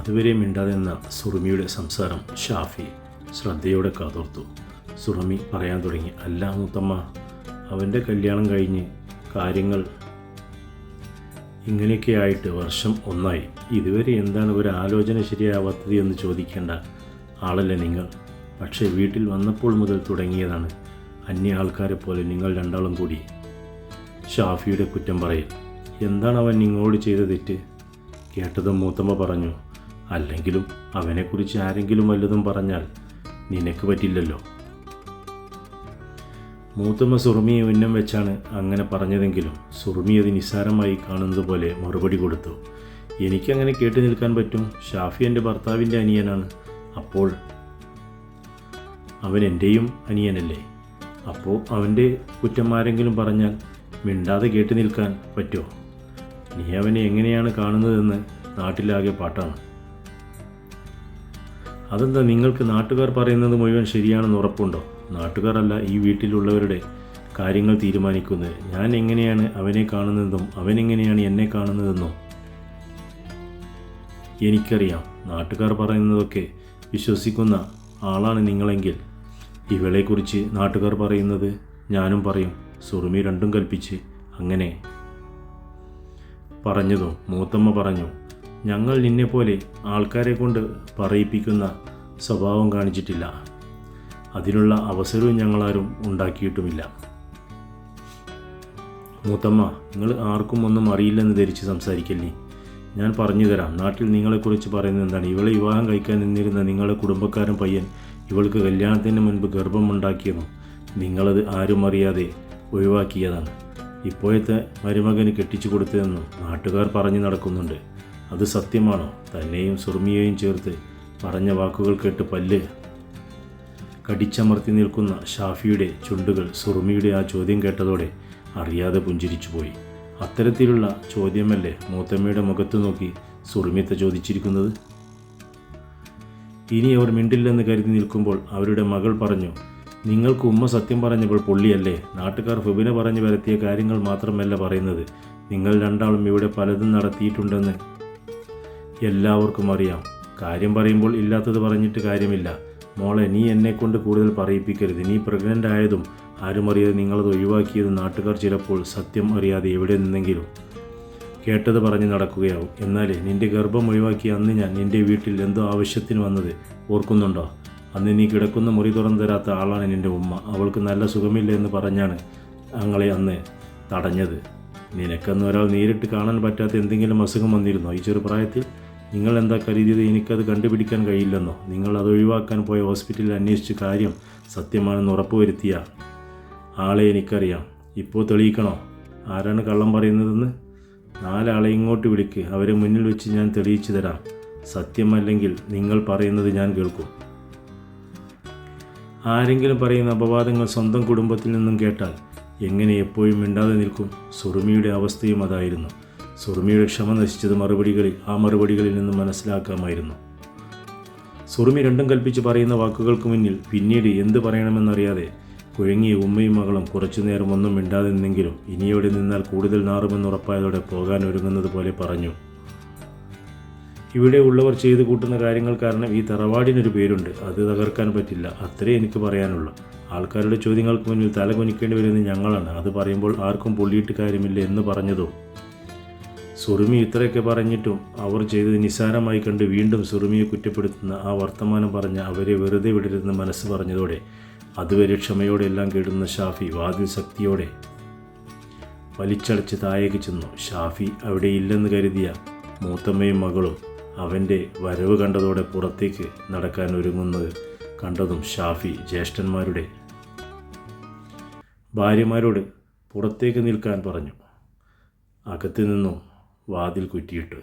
അതുവരെ മിണ്ടാതെ നിന്ന സുറുമിയുടെ സംസാരം ഷാഫി ശ്രദ്ധയോടെ കാതോർത്തു. സുറുമി പറയാൻ തുടങ്ങി അല്ല മുത്തമ്മ അവന്റെ കല്യാണം കഴിഞ്ഞ് കാര്യങ്ങൾ ഇങ്ങനെയൊക്കെ ആയിട്ട് വർഷം ഒന്നായി. ഇതുവരെ എന്താണ് ഒരു ആലോചന ശരിയാവാത്തത് എന്ന് ചോദിക്കേണ്ട ആളല്ലേ നിങ്ങൾ? പക്ഷേ വീട്ടിൽ വന്നപ്പോൾ മുതൽ തുടങ്ങിയതാണ്. അന്യ ആൾക്കാരെ പോലെ നിങ്ങൾ രണ്ടാളും കൂടി. ഷാഫിയുടെ കുറ്റം പറയും എന്താണ് അവൻ നിങ്ങളോട് ചെയ്ത തെറ്റ്? കേട്ടതും മൂത്തമ്മ പറഞ്ഞു അല്ലെങ്കിലും അവനെക്കുറിച്ച് ആരെങ്കിലും വല്ലതും പറഞ്ഞാൽ നിനക്ക് പറ്റില്ലല്ലോ. മൂത്തമ്മ സുറുമിയെ ഉന്നം വെച്ചാണ് അങ്ങനെ പറഞ്ഞതെങ്കിലും സുറുമി അത് നിസ്സാരമായി കാണുന്നത് പോലെ മറുപടി കൊടുത്തു. എനിക്കങ്ങനെ കേട്ടു നിൽക്കാൻ പറ്റും. ഷാഫി എന്റെ ഭർത്താവിന്റെ അനിയനാണ്. അപ്പോൾ അവൻ എന്റെയും അനിയനല്ലേ? അപ്പോൾ അവന്റെ കുറ്റം ആരെങ്കിലും പറഞ്ഞാൽ മിണ്ടാതെ കേട്ടു നിൽക്കാൻ പറ്റുമോ? നീ അവനെ എങ്ങനെയാണ് കാണുന്നതെന്ന് നാട്ടിലാകെ പാട്ടാണ്. അതെന്താ നിങ്ങൾക്ക് നാട്ടുകാർ പറയുന്നത് മുഴുവൻ ശരിയാണെന്ന് ഉറപ്പുണ്ടോ? നാട്ടുകാരല്ല ഈ വീട്ടിലുള്ളവരുടെ കാര്യങ്ങൾ തീരുമാനിക്കുന്നത്. ഞാൻ എങ്ങനെയാണ് അവനെ കാണുന്നതെന്നും അവൻ എങ്ങനെയാണ് എന്നെ കാണുന്നതെന്നും എനിക്കറിയാം. നാട്ടുകാർ പറയുന്നതൊക്കെ വിശ്വസിക്കുന്ന ആളാണ് നിങ്ങളെങ്കിൽ. ഇവളെക്കുറിച്ച് നാട്ടുകാർ പറയുന്നത് ഞാനും പറയും. സുറുമി രണ്ടും കൽപ്പിച്ച് അങ്ങനെ പറഞ്ഞതും മൂത്തമ്മ പറഞ്ഞു. ഞങ്ങൾ നിന്നെപ്പോലെ ആൾക്കാരെ കൊണ്ട് പറയിപ്പിക്കുന്ന സ്വഭാവം കാണിച്ചിട്ടില്ല. അതിനുള്ള അവസരവും ഞങ്ങളാരും ഉണ്ടാക്കിയിട്ടുമില്ല. മൂത്തമ്മ നിങ്ങൾ ആർക്കും ഒന്നും അറിയില്ലെന്ന് ധരിച്ച് സംസാരിക്കല്ലേ? ഞാൻ പറഞ്ഞു തരാം. നാട്ടിൽ നിങ്ങളെക്കുറിച്ച് പറയുന്നത് എന്താണ്? ഇവളെ വിവാഹം കഴിക്കാൻ നിന്നിരുന്ന നിങ്ങളുടെ കുടുംബക്കാരൻ പയ്യൻ ഇവൾക്ക് കല്യാണത്തിന് മുൻപ് ഗർഭമുണ്ടാക്കിയതും നിങ്ങളത് ആരും അറിയാതെ ഒഴിവാക്കിയതാണ്. ഇപ്പോഴത്തെ മരുമകന് കെട്ടിച്ചു കൊടുത്തതെന്നും നാട്ടുകാർ പറഞ്ഞു നടക്കുന്നുണ്ട്. അത് സത്യമാണോ. തന്നെയും സുർമിയെയും ചേർത്ത് പറഞ്ഞ വാക്കുകൾ കേട്ട് പല്ല് കടിച്ചമർത്തി നിൽക്കുന്ന ഷാഫിയുടെ ചുണ്ടുകൾ സുറുമിയുടെ ആ ചോദ്യം കേട്ടതോടെ അറിയാതെ പുഞ്ചിരിച്ചുപോയി. അത്തരത്തിലുള്ള ചോദ്യമല്ലേ മൂത്തമ്മയുടെ മുഖത്ത് നോക്കി സുറുമിത്ത ചോദിച്ചിരിക്കുന്നത്? ഇനി അവർ മിണ്ടില്ലെന്ന് കരുതി നിൽക്കുമ്പോൾ അവരുടെ മകൾ പറഞ്ഞു നിങ്ങൾക്ക് ഉമ്മ സത്യം പറഞ്ഞപ്പോൾ പൊള്ളിയല്ലേ. നാട്ടുകാർ ഫുബിനെ പറഞ്ഞു വരത്തിയ കാര്യങ്ങൾ മാത്രമല്ല പറയുന്നത്. നിങ്ങൾ രണ്ടാളും ഇവിടെ പലതും നടത്തിയിട്ടുണ്ടെന്ന് എല്ലാവർക്കും അറിയാം. കാര്യം പറയുമ്പോൾ ഇല്ലാത്തത് പറഞ്ഞിട്ട് കാര്യമില്ല. മോളെ നീ എന്നെ കൊണ്ട് കൂടുതൽ പറയിപ്പിക്കരുത്. നീ പ്രഗ്നന്റ് ആയതും ആരും അറിയാതെ നിങ്ങളത് ഒഴിവാക്കിയത് നാട്ടുകാർ ചിലപ്പോൾ സത്യം അറിയാതെ എവിടെ നിന്നെങ്കിലും കേട്ടത് പറഞ്ഞ് നടക്കുകയാവും. എന്നാലേ നിന്റെ ഗർഭം ഒഴിവാക്കി അന്ന് ഞാൻ നിന്റെ വീട്ടിൽ എന്തോ ആവശ്യത്തിന് വന്നത് ഓർക്കുന്നുണ്ടോ? അന്ന് നീ കിടക്കുന്ന മുറി തുറന്നു തരാത്ത ആളാണ് നിന്റെ ഉമ്മ. അവൾക്ക് നല്ല സുഖമില്ല എന്ന് പറഞ്ഞാണ് ഞങ്ങളെ അന്ന് തടഞ്ഞത്. നിനക്കന്ന് ഒരാൾ നേരിട്ട് കാണാൻ പറ്റാത്ത എന്തെങ്കിലും അസുഖം വന്നിരുന്നോ ഈ ചെറുപ്രായത്തിൽ? നിങ്ങൾ എന്താ കരുതിയത്? എനിക്കത് കണ്ടുപിടിക്കാൻ കഴിയില്ലെന്നോ? നിങ്ങൾ അത് ഒഴിവാക്കാൻ പോയ ഹോസ്പിറ്റലിൽ അന്വേഷിച്ച് കാര്യം സത്യമാണെന്ന് ഉറപ്പുവരുത്തിയ ആളെ എനിക്കറിയാം. ഇപ്പോൾ തെളിയിക്കണോ? ആരാണ് കള്ളം പറയുന്നതെന്ന്? നാലാളെ ഇങ്ങോട്ട് വിളിക്ക്. അവരെ മുന്നിൽ വെച്ച് ഞാൻ തെളിയിച്ചു തരാം. സത്യമല്ലെങ്കിൽ നിങ്ങൾ പറയുന്നത് ഞാൻ കേൾക്കും. ആരെങ്കിലും പറയുന്ന അപവാദങ്ങൾ സ്വന്തം കുടുംബത്തിൽ നിന്നും കേട്ടാൽ എങ്ങനെ എപ്പോഴും മിണ്ടാതെ നിൽക്കും? സുറുമിയുടെ അവസ്ഥയും അതായിരുന്നു. സുറുമിയുടെ ക്ഷമ നശിച്ചത് മറുപടികളിൽ ആ മറുപടികളിൽ നിന്ന് മനസ്സിലാക്കാമായിരുന്നു. സുറുമി രണ്ടും കൽപ്പിച്ച് പറയുന്ന വാക്കുകൾക്ക് മുന്നിൽ പിന്നീട് എന്ത് പറയണമെന്നറിയാതെ കുഴങ്ങിയ ഉമ്മയും മകളും കുറച്ചുനേരം ഒന്നും മിണ്ടാതെ നിന്നെങ്കിലും ഇനിയോടെ നിന്നാൽ കൂടുതൽ നാറുമെന്നുറപ്പായതോടെ പോകാൻ ഒരുങ്ങുന്നത് പോലെ പറഞ്ഞു. ഇവിടെ ഉള്ളവർ ചെയ്തു കൂട്ടുന്ന കാര്യങ്ങൾ കാരണം ഈ തറവാടിനൊരു പേരുണ്ട്. അത് തകർക്കാൻ പറ്റില്ല. അത്രേ എനിക്ക് പറയാനുള്ളൂ. ആൾക്കാരുടെ ചോദ്യങ്ങൾക്ക് മുന്നിൽ തല കുനിക്കേണ്ടി വരുന്നത് ഞങ്ങളാണ്. അത് പറയുമ്പോൾ ആർക്കും പൊള്ളിയിട്ട് കാര്യമില്ല എന്ന് പറഞ്ഞതോ? സുറുമി ഇത്രയൊക്കെ പറഞ്ഞിട്ടും അവർ ചെയ്തത് നിസ്സാരമായി കണ്ട് വീണ്ടും സുറുമിയെ കുറ്റപ്പെടുത്തുന്ന ആ വർത്തമാനം പറഞ്ഞ അവരെ വെറുതെ വിടരുതെന്ന് മനസ്സ് പറഞ്ഞതോടെ അതുവരെ ക്ഷമയോടെ എല്ലാം കേടുന്ന ഷാഫി വാതിൽ ശക്തിയോടെ വലിച്ചടച്ച് താഴേക്ക് ചെന്നു. ഷാഫി അവിടെ ഇല്ലെന്ന് കരുതിയ മൂത്തമ്മയും മകളും അവന്റെ വരവ് കണ്ടതോടെ പുറത്തേക്ക് നടക്കാൻ ഒരുങ്ങുന്നത് കണ്ടതും ഷാഫി ജ്യേഷ്ഠന്മാരുടെ ഭാര്യമാരോട് പുറത്തേക്ക് നിൽക്കാൻ പറഞ്ഞു. അകത്തു നിന്നും വാതിൽ കുറ്റിയിട്ട്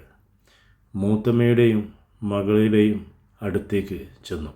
മൂത്തമ്മയുടെയും മകളുടെയും അടുത്തേക്ക് ചെന്നു.